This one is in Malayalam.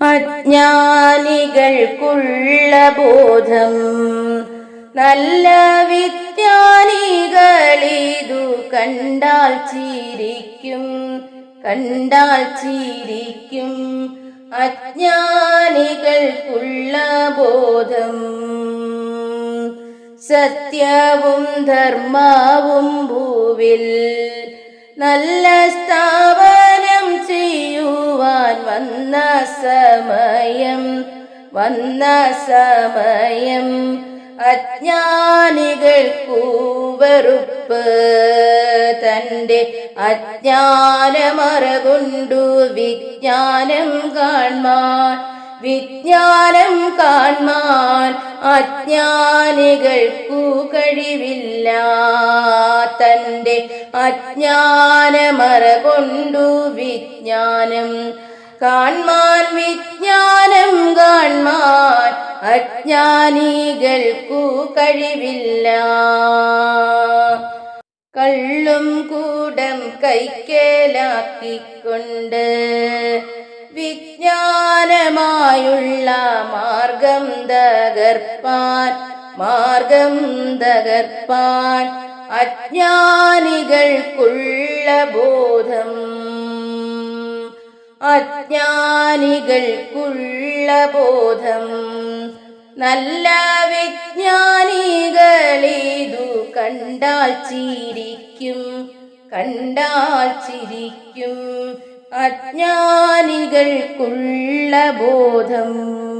അജ്ഞാനികൾക്കുള്ള ബോധം. നല്ല വിജ്ഞാനികളിതു കണ്ടാൽ ചിരിക്കും കണ്ടാൽ ചിരിക്കും. അജ്ഞാനികൾക്കുള്ള ബോധം. സത്യവും ധർമ്മവും ഭൂവിൽ നല്ല സ്ഥാപനം വന്ന സമയം വന്ന സമയം അജ്ഞാനികൾക്കു വെറുപ്പ്. തന്റെ അജ്ഞാനമറകൊണ്ടു വിജ്ഞാനം കാൺമാൻ വിജ്ഞാനം കാൺമാൻ അജ്ഞാനികൾക്കു കഴിവില്ല. തന്റെ അജ്ഞാനമറകൊണ്ടു വിജ്ഞാനം കാൺമാൻ വിജ്ഞാനം കാൺമാൻ അജ്ഞാനികൾക്കു കഴിവില്ല. കള്ളും കൂടം കൈക്കേലാക്കിക്കൊണ്ട് വിജ്ഞാനമായുള്ള മാർഗം തകർപ്പാൻ മാർഗം തകർപ്പാൻ അജ്ഞാനികൾക്കുള്ള ബോധം അജ്ഞാനികൾക്കുള്ള ബോധം. നല്ല വിജ്ഞാനികളിതു കണ്ടാൽ ചിരിക്കും കണ്ടാൽ ചിരിക്കും. അജ്ഞാനികൾക്കുള്ള ബോധം.